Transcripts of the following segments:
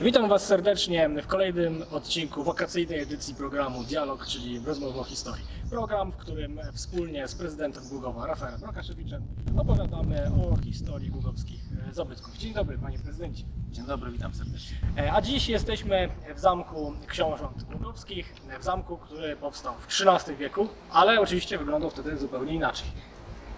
Witam Was serdecznie w kolejnym odcinku wakacyjnej edycji programu Dialog, czyli rozmowy o historii. Program, w którym wspólnie z prezydentem Głogowa, Rafaelem Prokaszewiczem opowiadamy o historii głogowskich zabytków. Dzień dobry Panie Prezydencie. Dzień dobry, witam serdecznie. E, A dziś jesteśmy w zamku książąt głogowskich, w zamku, który powstał w XIII wieku, ale oczywiście wyglądał wtedy zupełnie inaczej.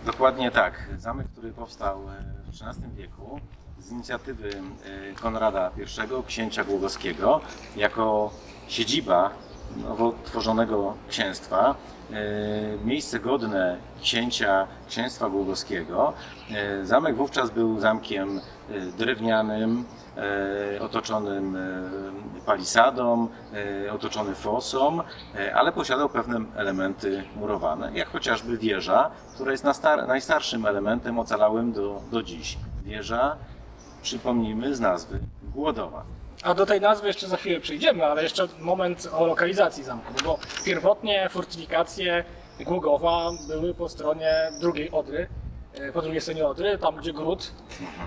Dokładnie tak. Zamek, który powstał e, w XIII wieku z inicjatywy e, Konrada I, księcia głogowskiego, jako siedziba nowo tworzonego księstwa, e, miejsce godne księcia księstwa głogowskiego. E, Zamek wówczas był zamkiem drewnianym, otoczonym palisadą, otoczony fosą, ale posiadał pewne elementy murowane, jak chociażby wieża, która jest najstarszym elementem ocalałym do, do dziś. Wieża, przypomnijmy z nazwy, Głodowa. A do tej nazwy jeszcze za chwilę przejdziemy, ale jeszcze moment o lokalizacji zamku, bo pierwotnie fortyfikacje Głogowa były po stronie drugiej Odry, e, po drugiej stronie Odry, tam gdzie Gród.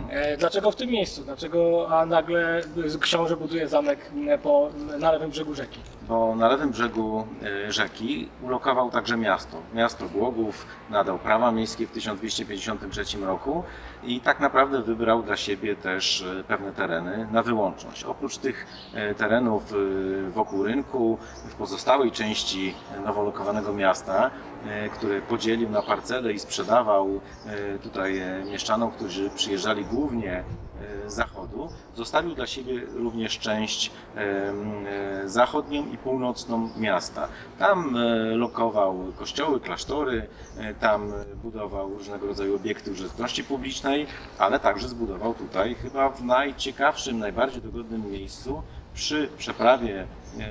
E, Dlaczego w tym miejscu? Dlaczego a nagle książę buduje zamek po, na lewym brzegu rzeki? Bo na lewym brzegu e, rzeki ulokował także miasto. Miasto Głogów nadał prawa miejskie w 1253 roku i tak naprawdę wybrał dla siebie też e, pewne tereny na wyłączność. Oprócz tych e, terenów wokół rynku, w pozostałej części nowolokowanego miasta, które podzielił na parcele i sprzedawał tutaj mieszczanom, którzy przyjeżdżali głównie zachodu, zostawił dla siebie również część e, zachodnią i północną miasta. Tam e, lokował kościoły, klasztory, e, tam e, budował różnego rodzaju obiekty użyteczności publicznej, ale także zbudował tutaj chyba w najciekawszym, najbardziej dogodnym miejscu przy przeprawie e,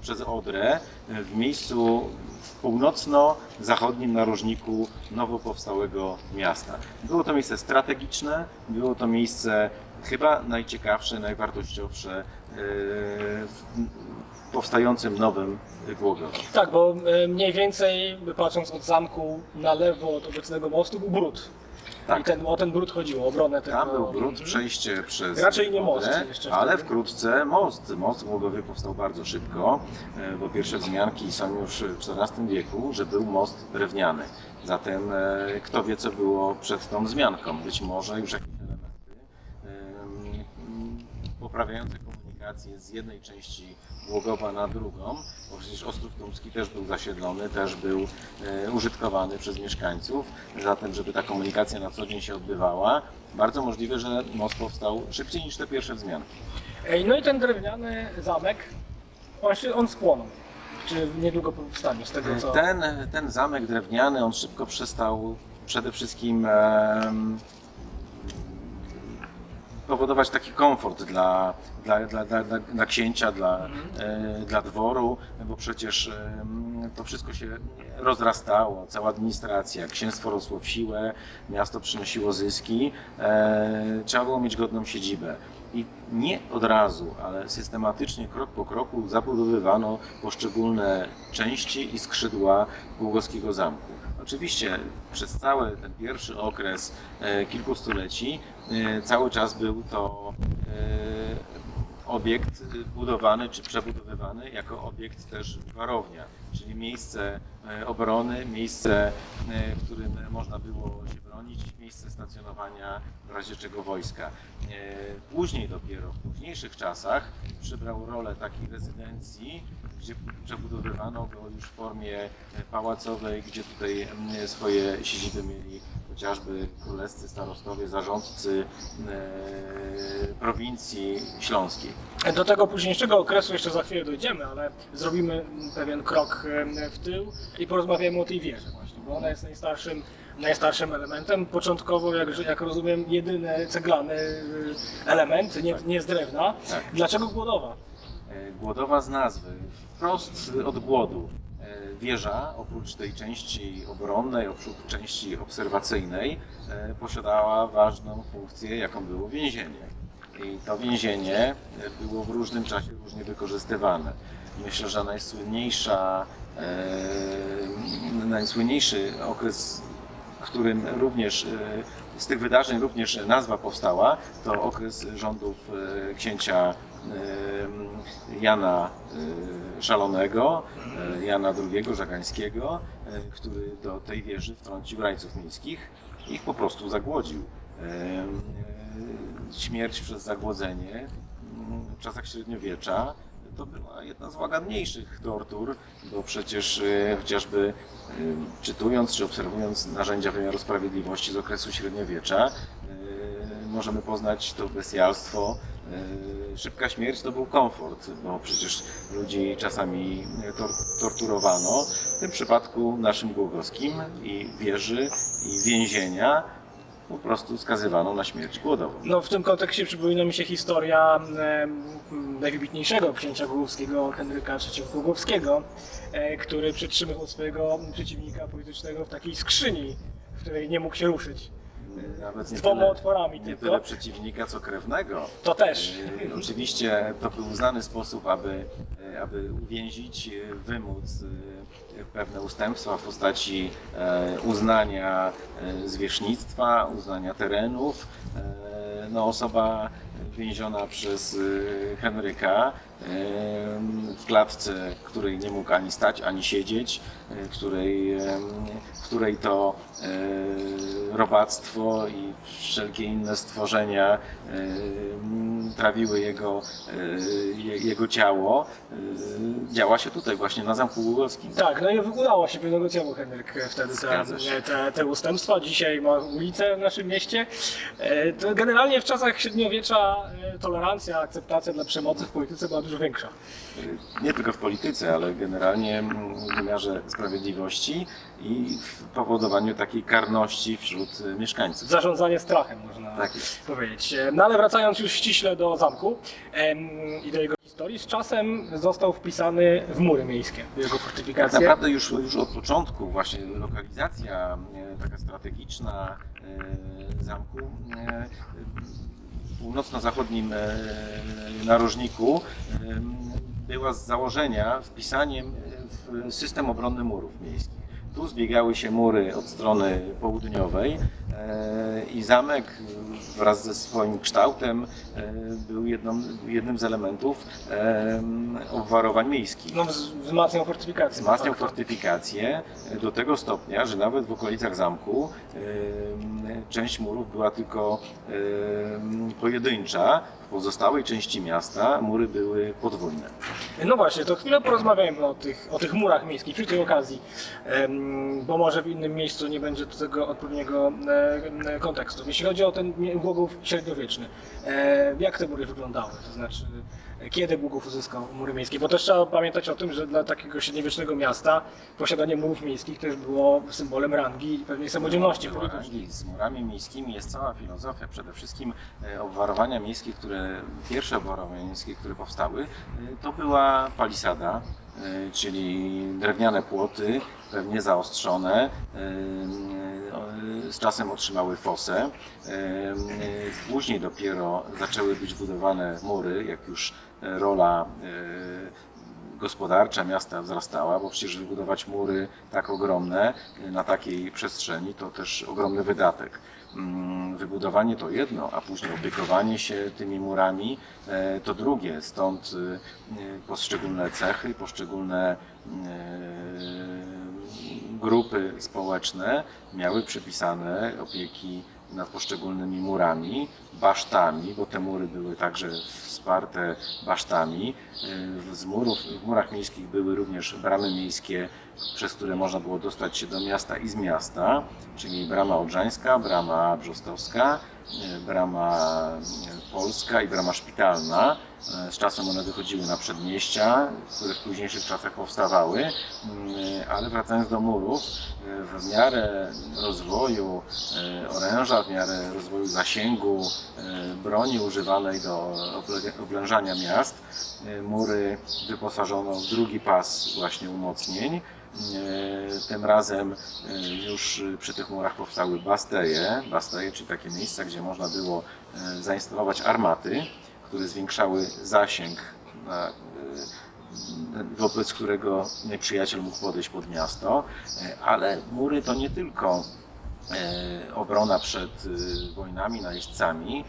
przez Odrę e, w miejscu w północno-zachodnim narożniku nowo powstałego miasta. Było to miejsce strategiczne, było to miejsce chyba najciekawsze, najwartościowsze e, w powstającym nowym Głogowie. Tak, bo e, mniej więcej patrząc od zamku na lewo od obecnego mostu był brud. Tak. I ten, o ten brud chodziło, o obronę tego. Tam był brud, przejście przez Raczej nie most ale wkrótce most. Most w Głogowie powstał bardzo szybko, e, bo pierwsze wzmianki są już w XIV wieku, że był most drewniany. Zatem e, kto wie, co było przed tą wzmianką. Być może już jakieś elementy em, poprawiające komunikację z jednej części Głogowa na drugą, bo przecież Ostrów Tumski też był zasiedlony, też był e, użytkowany przez mieszkańców, zatem żeby ta komunikacja na co dzień się odbywała, bardzo możliwe, że most powstał szybciej niż te pierwsze wzmianki. No i ten drewniany zamek, on, się, on spłonął. Czy niedługo po powstaniu, z tego co... Ten, ten zamek drewniany, on szybko przestał przede wszystkim powodować taki komfort dla, dla, dla, dla, dla, księcia, dla, e, dla dworu, bo przecież em, to wszystko się rozrastało, cała administracja, księstwo rosło w siłę, miasto przynosiło zyski, e, trzeba było mieć godną siedzibę. I nie od razu, ale systematycznie, krok po kroku zabudowywano poszczególne części i skrzydła Głogowskiego Zamku. Oczywiście przez cały ten pierwszy okres e, kilku stuleci e, cały czas był to e, obiekt budowany czy przebudowywany jako obiekt też warownia, czyli miejsce e, obrony, miejsce, e, w którym można było się bronić, miejsce stacjonowania w razie czego wojska. E, Później dopiero, w późniejszych czasach przybrał rolę takiej rezydencji, gdzie przebudowywano go już w formie pałacowej, gdzie tutaj swoje siedziby mieli chociażby królewscy starostowie, zarządcy prowincji śląskiej. Do tego późniejszego okresu jeszcze za chwilę dojdziemy, ale zrobimy pewien krok w tył i porozmawiamy o tej wieży właśnie, bo ona jest najstarszym, najstarszym elementem. Początkowo, jak, jak rozumiem, jedyny ceglany y, element, nie, nie z drewna. Tak. Dlaczego głodowa? E, Głodowa z nazwy, wprost od głodu. E, Wieża, oprócz tej części obronnej, oprócz części obserwacyjnej, e, posiadała ważną funkcję, jaką było więzienie. I to więzienie było w różnym czasie różnie wykorzystywane. Myślę, że najsłynniejsza, e, najsłynniejszy okres którym również e, z tych wydarzeń również nazwa powstała, to okres rządów e, księcia Jana Szalonego, Jana II Żagańskiego, który do tej wieży wtrącił rajców miejskich i ich po prostu zagłodził. Śmierć przez zagłodzenie w czasach średniowiecza to była jedna z łagodniejszych tortur, bo przecież e, chociażby e, czytując czy obserwując narzędzia wymiaru sprawiedliwości z okresu średniowiecza, e, możemy poznać to bestialstwo. Szybka śmierć to był komfort, bo przecież ludzi czasami tor torturowano. W tym przypadku naszym głogowskim i wieży i więzienia po prostu skazywano na śmierć głodową. No w tym kontekście przypomina mi się historia najwybitniejszego księcia głogowskiego Henryka III Głogowskiego, e, który przytrzymywał swojego przeciwnika politycznego w takiej skrzyni, w której nie mógł się ruszyć. Nawet Z nie dwoma tyle, otworami nie tylko. tyle przeciwnika, co krewnego. To też. E, Oczywiście to był znany sposób, aby, e, aby uwięzić, e, wymóc e, pewne ustępstwa w postaci e, uznania e, zwierzchnictwa, uznania terenów. E, No, osoba więziona przez e, Henryka w klatce, w której nie mógł ani stać, ani siedzieć, której, w której to robactwo i wszelkie inne stworzenia trawiły jego, e, je- jego ciało. E, Działa się tutaj właśnie na Zamku Głogowskim. Tak, no i udało się, wynegocjował Henryk wtedy te, te, te ustępstwa. Dzisiaj ma ulicę w naszym mieście. E, generalnie w czasach średniowiecza tolerancja, akceptacja dla przemocy w polityce była dużo większa. nie tylko w polityce, ale generalnie w wymiarze sprawiedliwości i w powodowaniu takiej karności wśród mieszkańców. Zarządzanie strachem, można Tak powiedzieć. No ale wracając już ściśle do zamku em, i do jego historii, z czasem został wpisany w mury miejskie, w jego Tak fortyfikacje. naprawdę już, już od początku właśnie lokalizacja e, taka strategiczna e, zamku e, północno-zachodnim e, narożniku e, była z założenia wpisaniem w system obronny murów miejskich. Tu zbiegały się mury od strony południowej e, i zamek wraz ze swoim kształtem e, był jedną, jednym z elementów e, obwarowań miejskich. No, wz- wzmacniał fortyfikację. Wzmacniał fortyfikację do tego stopnia, że nawet w okolicach zamku część murów była tylko pojedyncza. Pozostałej części miasta mury były podwójne. No właśnie, to chwilę porozmawiajmy o tych, o tych murach miejskich przy tej okazji, bo może w innym miejscu nie będzie do tego odpowiedniego kontekstu. Jeśli chodzi o ten Głogów średniowieczny, e, jak te mury wyglądały? To znaczy, kiedy Głogów uzyskał mury miejskie? Bo też trzeba pamiętać o tym, że dla takiego średniowiecznego miasta posiadanie murów miejskich też było symbolem rangi i pewnej samodzielności politycznej. I z murami miejskimi jest cała filozofia przede wszystkim e, obwarowania miejskie, które, pierwsze obwarowania miejskie, które powstały, e, to była palisada, e, czyli drewniane płoty, pewnie zaostrzone, z czasem otrzymały fosę. E, e, Później dopiero zaczęły być budowane mury, jak już e, rola e, gospodarcza miasta wzrastała, bo przecież wybudować mury tak ogromne na takiej przestrzeni to też ogromny wydatek. Mm, Wybudowanie to jedno, a później opiekowanie się tymi murami e, to drugie. Stąd poszczególne cechy, poszczególne grupy społeczne miały przypisane opieki nad poszczególnymi murami, basztami, bo te mury były także wsparte basztami. Y, murów, w murach miejskich były również bramy miejskie, przez które można było dostać się do miasta i z miasta, czyli brama odrzańska, brama brzostowska, y, brama y, polska i brama szpitalna. Y, Z czasem one wychodziły na przedmieścia, które w późniejszych czasach powstawały, y, ale wracając do murów, w miarę rozwoju oręża, w miarę rozwoju zasięgu broni używanej do oblężania miast, mury wyposażono w drugi pas właśnie umocnień. Y, Tym razem y, już y, przy tych murach powstały basteje, basteje, czyli takie miejsca, gdzie można było y, zainstalować armaty, które zwiększały zasięg, y, wobec którego nieprzyjaciel mógł podejść pod miasto. Y, Ale mury to nie tylko obrona przed e, wojnami, najeźdźcami.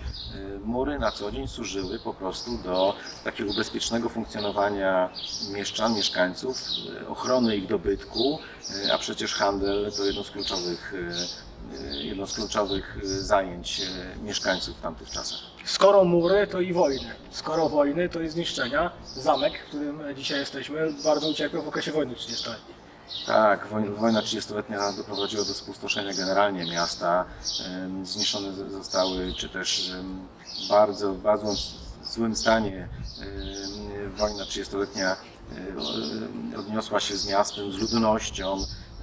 E, Mury na co dzień służyły po prostu do takiego bezpiecznego funkcjonowania mieszczan, mieszkańców, e, ochrony ich dobytku, e, a przecież handel to jedno z kluczowych, e, e, jedno z kluczowych e, zajęć e, mieszkańców w tamtych czasach. Skoro mury, to i wojny. Skoro wojny, to i zniszczenia. Zamek, w którym dzisiaj jesteśmy, bardzo ucierpiał w okresie wojny 30-letniej. Tak, woj- wojna 30-letnia doprowadziła do spustoszenia generalnie miasta. Zniszczone zostały, czy też bardzo, bardzo złym stanie wojna 30-letnia e, o- odniosła się z miastem, z ludnością.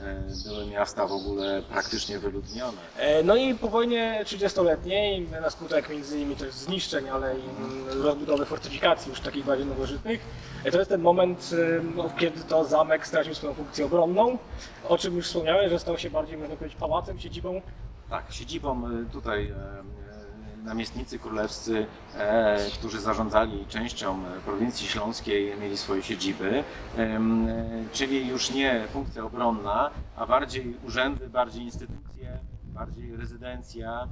E, Były miasta w ogóle praktycznie wyludnione. E, No i po wojnie 30-letniej, na skutek między innymi też zniszczeń, ale i mm, rozbudowy fortyfikacji już takich bardziej nowożytnych, e, to jest ten moment, no, kiedy to zamek stracił swoją funkcję obronną, o czym już wspomniałem, że stał się bardziej, można powiedzieć, pałacem, siedzibą. Tak, siedzibą y, tutaj namiestnicy królewscy, e, którzy zarządzali częścią e, prowincji śląskiej, mieli swoje siedziby, e, czyli już nie funkcja obronna, a bardziej urzędy, bardziej instytucje, bardziej rezydencja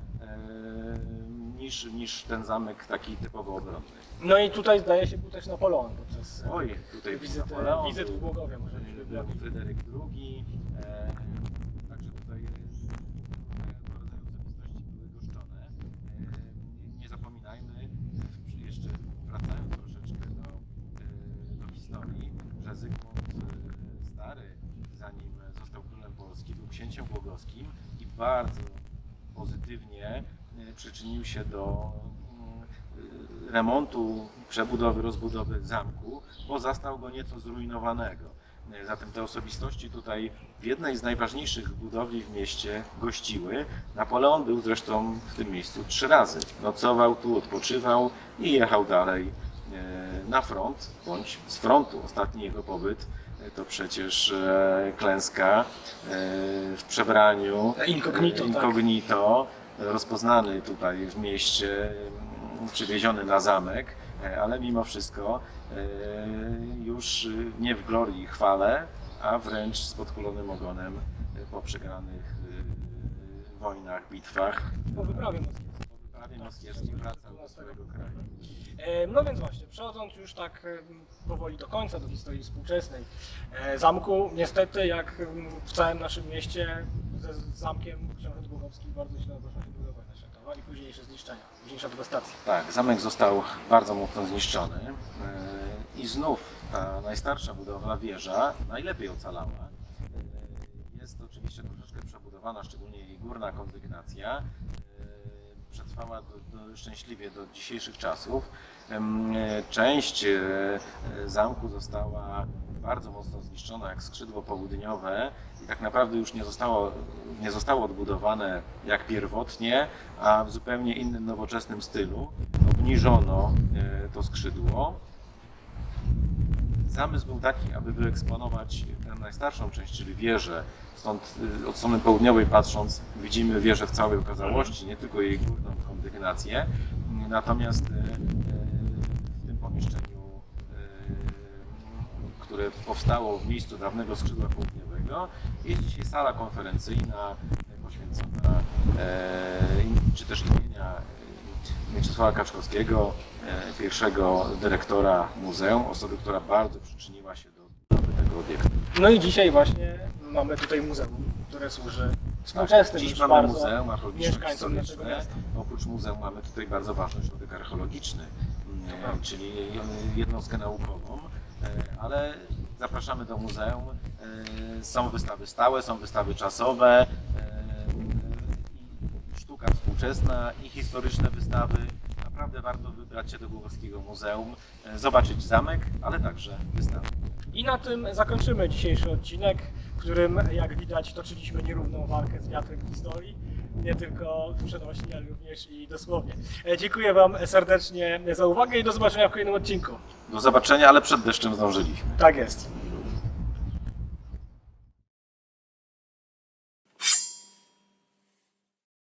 niż, niż ten zamek taki typowo obronny. No i tutaj zdaje się był też Napoleon podczas Oj, tutaj wizyty, Napoleon, wizyt w Głogowie, może był. Fryderyk II, e, także tutaj e, różnego rodzaju osobistości były goszczone. E, nie zapominajmy, przy- jeszcze wracając troszeczkę do, e, do historii, że Zygmunt e, Stary, zanim został królem Polski, był księciem głogowskim i bardzo pozytywnie e, przyczynił się do mm, e, remontu, przebudowy, rozbudowy zamku, bo zastał go nieco zrujnowanego. E, Zatem te osobistości tutaj w jednej z najważniejszych budowli w mieście gościły. Napoleon był zresztą w tym miejscu trzy razy. Nocował tu, odpoczywał i jechał dalej na front, bądź z frontu. Ostatni jego pobyt to przecież e, klęska e, w przebraniu Incognito, e, tak. incognito rozpoznany tutaj w mieście, mm, przywieziony na zamek, ale mimo wszystko już nie w glorii i chwale, a wręcz z podkulonym ogonem po przegranych wojnach, bitwach. Po wyprawie moskiewskiej. Po wyprawie moskiewskiej wracał do swojego kraju. E, No więc właśnie, przechodząc już tak e, powoli do końca, do historii współczesnej e, zamku, niestety jak m, w całym naszym mieście ze zamkiem książąt głogowskich bardzo źle obeszła się II wojna światowa i późniejsze zniszczenia, późniejsza dewastacja. Tak, zamek został bardzo mocno zniszczony i znów ta najstarsza budowla, wieża, najlepiej ocalała. Jest oczywiście troszeczkę przebudowana, szczególnie jej górna kondygnacja. Przetrwała do, do, szczęśliwie do dzisiejszych czasów. Część e, e, zamku została bardzo mocno zniszczona, jak skrzydło południowe i tak naprawdę już nie zostało, nie zostało odbudowane jak pierwotnie, a w zupełnie innym, nowoczesnym stylu. Obniżono e, to skrzydło. Zamysł był taki, aby wyeksponować tę najstarszą część, czyli wieżę. Stąd y, od strony południowej patrząc widzimy wieżę w całej okazałości, nie tylko jej górną kondygnację. Natomiast y, y, w tym pomieszczeniu, które powstało w miejscu dawnego skrzydła południowego, jest dzisiaj sala konferencyjna poświęcona e, czy też imienia Mieczysława Kaczkowskiego, e, pierwszego dyrektora muzeum, osoby, która bardzo przyczyniła się do budowy tego obiektu. No i dzisiaj właśnie mamy tutaj muzeum, które służy współczesnym Dziś mamy muzeum archeologiczne mieszkańcom naszego historyczne. miasta. Oprócz muzeum mamy tutaj bardzo ważny ośrodek archeologiczny, mm, czyli jednostkę naukową, e, ale zapraszamy do muzeum. E, Są wystawy stałe, są wystawy czasowe, sztuka współczesna i historyczne wystawy. Naprawdę warto wybrać się do Głogowskiego Muzeum, e, zobaczyć zamek, ale także wystawy. I na tym zakończymy dzisiejszy odcinek, w którym jak widać toczyliśmy nierówną walkę z wiatrem historii. Nie tylko przenośnie, ale również i dosłownie. E, Dziękuję Wam serdecznie za uwagę i do zobaczenia w kolejnym odcinku. Do zobaczenia, ale przed deszczem zdążyliśmy. Tak jest.